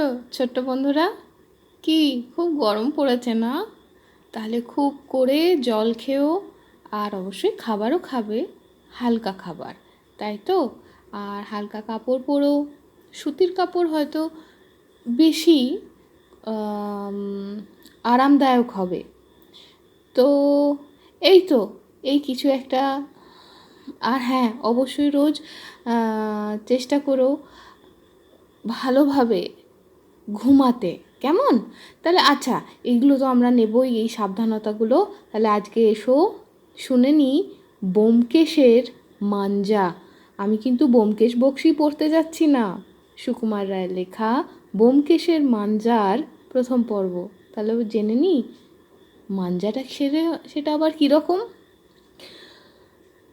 আছো ছোট্ট বন্ধুরা? কি, খুব গরম পড়েছে না? তাহলে খুব করে জল খেও, আর অবশ্যই খাবারও খাবে, হালকা খাবার, তাই তো? আর হালকা কাপড় পরো, সুতির কাপড় হয়তো বেশি আরামদায়ক হবে। তো, এই তো, এই কিছু একটা, আর হ্যাঁ অবশ্যই রোজ চেষ্টা করো, ভালোভাবে ঘুমাতে, কেমন? তাহলে আচ্ছা এগুলো তো আমরা নেবই, এই সাবধানতাগুলো। তাহলে আজকে এসো, শুনে নি বোমকেশের মাঞ্জা। আমি কিন্তু বোমকেশ বক্সি পড়তে যাচ্ছি না। সুকুমার রায়ের লেখা, বোমকেশের মাঞ্জার প্রথম পর্ব। তাহলে জেনে নি মাঞ্জাটা সেরে, সেটা আবার কীরকম?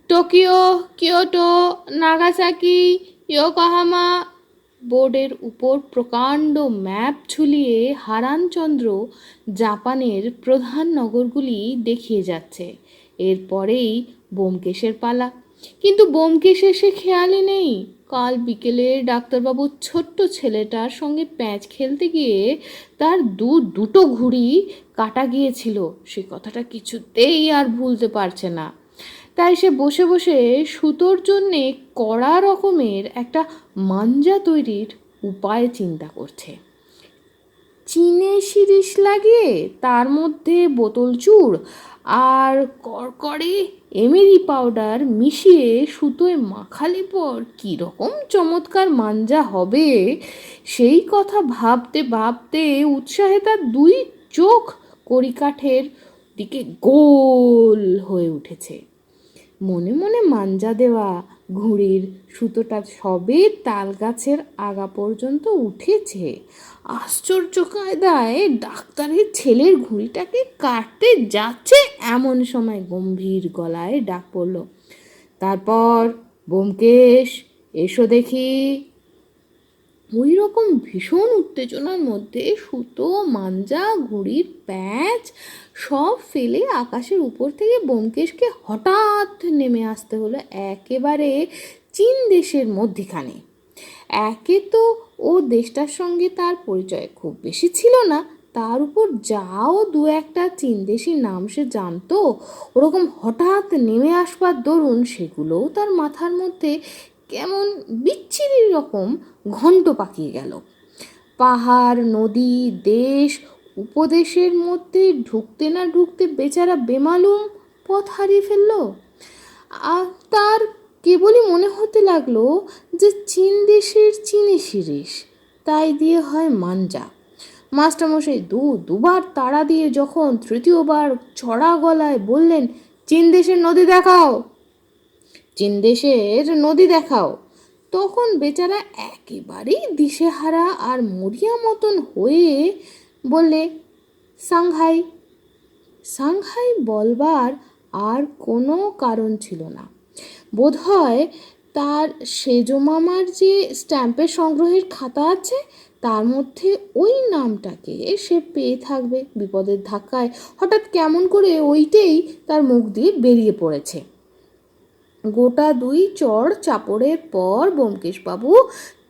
টোকিও, কিয়োটো, নাগাসাকি, ইয়োকাহামা বোর্ডের উপর প্রকাণ্ড ম্যাপ ঝুলিয়ে হারানচন্দ্র জাপানের প্রধান নগরগুলি দেখিয়ে যাচ্ছে। এরপরেই বোমকেশের পালা। কিন্তু বোমকেশের সে খেয়ালই নেই। কাল বিকেলে ডাক্তারবাবুর ছোট্ট ছেলেটার সঙ্গে প্যাঁচ খেলতে গিয়ে তার দু, দুটো ঘুড়ি কাটা গিয়েছিল। সে কথাটা কিছুতেই আর ভুলতে পারছে না। তাই সে বসে বসে সুতোর জন্যে কড়া রকমের একটা মাঞ্জা তৈরির উপায় চিন্তা করছে। চিনে শিরিষ লাগিয়ে তার মধ্যে বোতল চুর আর করকরে এমেরি পাউডার মিশিয়ে সুতোয় মাখালে পর কীরকম চমৎকার মাঞ্জা হবে, সেই কথা ভাবতে ভাবতে উৎসাহে তার দুই চোখ কড়িকাঠের দিকে গোল হয়ে উঠেছে। মনে মনে মাঞ্জা দেওয়া, ঘুড়ির সুতোটা সবে তাল গাছের আগা পর্যন্ত উঠেছে। আশ্চর্য কায়দায় ডাক্তারের ছেলের ঘুড়িটাকে কাটতে যাচ্ছে এমন সময় গম্ভীর গলায় ডাক পড়ল, তারপর, বোমকেশ, এসো দেখি। ওই রকম ভীষণ উত্তেজনার মধ্যে সুতো, মাঞ্জা, ঘুড়ির প্যাঁচ সব ফেলে আকাশের উপর থেকে ব্যোমকেশকে হঠাৎ নেমে আসতে হলো একেবারে চীন দেশের মধ্যিখানে। একে তো ও দেশটার সঙ্গে তার পরিচয় খুব বেশি ছিল না, তার উপর যাও দু একটা চীনদেশি নাম সে জানতো, ওরকম হঠাৎ নেমে আসবার দরুন সেগুলোও তার মাথার মধ্যে কেমন বিচ্ছিরি রকম ঘন্ট পাকিয়ে গেল। পাহাড়, নদী, দেশ, উপদেশের মধ্যে ঢুকতে না ঢুকতে বেচারা বেমালুম পথ হারিয়ে ফেলল। আর তার কেবলই মনে হতে লাগল যে চীন দেশের চীনে শিরিষ, তাই দিয়ে হয় মাঞ্জা। মাস্টারমশাই দু, দুবার তাড়া দিয়ে যখন তৃতীয়বার ছড়া গলায় বললেন, চীন দেশের নদী দেখাও। চীন দেশের নদী দেখাও। তখন বেচারা একেবারেই দিশেহারা আর মরিয়া মতন হয়ে বললে, সাংহাই সাংহাই বলবার আর কোনো কারণ ছিল না। বোধহয় তার সেজো মামার যে স্ট্যাম্পের সংগ্রহের খাতা আছে, তার মধ্যে ওই নামটাকে সে পেয়ে থাকবে বিপদের ধাক্কায়। হঠাৎ কেমন করে ওইটাই তার মুখ দিয়ে বেরিয়ে পড়েছে। গোটা দুই চড় চাপড়ের পর ব্যোমকেশবাবু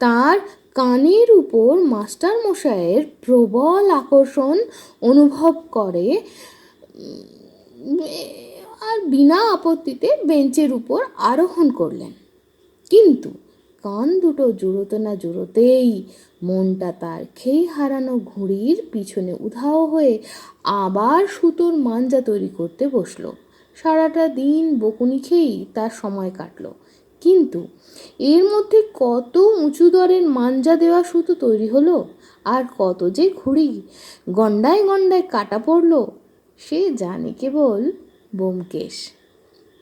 তার কানের উপর মাস্টার মশাইয়ের প্রবল আকর্ষণ অনুভব করে, আর বিনা আপত্তিতে বেঞ্চের উপর আরোহণ করলেন। কিন্তু কান দুটো জুড়োতে না জুড়োতেই মনটা তার খেই হারানো ঘুড়ির পিছনে উধাও হয়ে আবার সুতোর মাঞ্জা তৈরি করতে বসল। সারাটা দিন বকুনি খেয়েই তার সময় কাটলো। কিন্তু এর মধ্যে কত উঁচু দরের মাঞ্জা দেওয়া সুতো তৈরি হলো আর কত যে ঘুড়ি গন্ডায় গন্ডায় কাটা পড়ল, সে জানে কেবল বোমকেশ।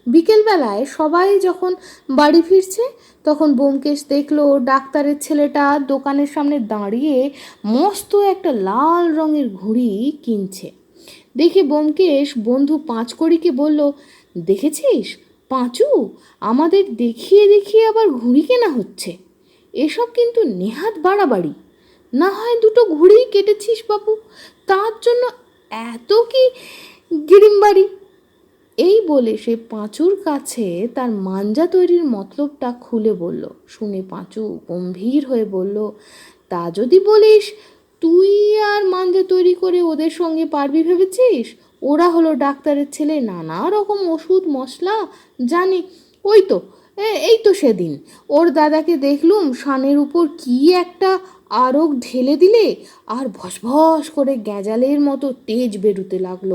বিকেলবেলায় সবাই যখন বাড়ি ফিরছে, তখন বোমকেশ দেখল ডাক্তারের ছেলেটা দোকানের সামনে দাঁড়িয়ে মস্ত একটা লাল রঙের ঘুড়ি কিনছে। দেখে বোমকেশ বন্ধু পাঁচকড়িকে বলল, দেখেছিস? পাঁচু, আমাদের দেখিয়ে দেখিয়ে আবার ঘুড়ি কেনা হচ্ছে। এসব কিন্তু নেহাত বাড়াবাড়ি। না হয় দুটো ঘুড়ি কেটেছিস বাবু তার জন্য এত কি গিরিমবাড়ি? এই বলে সে পাঁচুর কাছে তার মাঞ্জা তৈরির মতলবটা খুলে বলল। শুনে পাঁচু গম্ভীর হয়ে বলল, তা যদি বলিস তুই আর মাঞ্জা তৈরি করে ওদের সঙ্গে পারবি ভেবেছিস? ওরা হলো ডাক্তারের ছেলে, নানা রকম ওষুধ, মশলা, জানি। ওই তো এই তো সেদিন। ওর দাদাকে দেখলুম সানের উপর কি একটা আরক ঢেলে দিলে, আর ভসভস করে গ্যাজালের মতো তেজ বেরুতে লাগল।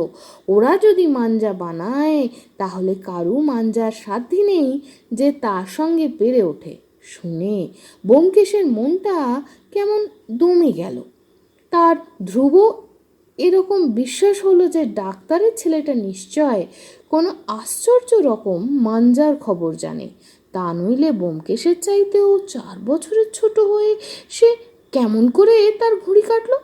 ওরা যদি মাঞ্জা বানায়, তাহলে কারু মাঞ্জার সাধ্যি নেই যে তার সঙ্গে পেরে ওঠে। শুনে ব্যোমকেশের মনটা কেমন দমে গেল। তার ধ্রুব এরকম বিশ্বাস হলো যে ডাক্তারের ছেলেটা নিশ্চয় কোনো আশ্চর্য রকম মাঞ্জার খবর জানে। তা নইলে ব্যোমকেশের চাইতেও চার বছরের ছোট হয়ে সে কেমন করে তার ঘুড়ি কাটলো?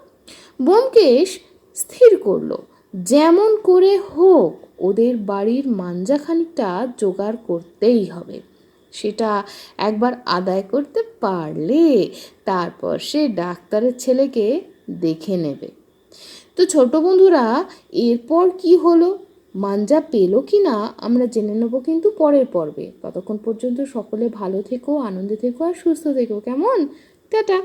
ব্যোমকেশ স্থির করল, যেমন করে হোক, ওদের বাড়ির মাঞ্জা খানিকটা জোগাড় করতেই হবে। সেটা একবার আদায় করতে পারলে তারপর সে ডাক্তারের ছেলেকে দেখে নেবে। তো ছোট বন্ধুরা, এরপর কি হলো? মাঞ্জা পেল কি না? আমরা জেনে নেব কিন্তু পরের পর্বে। ততক্ষণ পর্যন্ত সকলে ভালো থেকো, আনন্দে থেকো আর সুস্থ থেকো। কেমন? টাটা!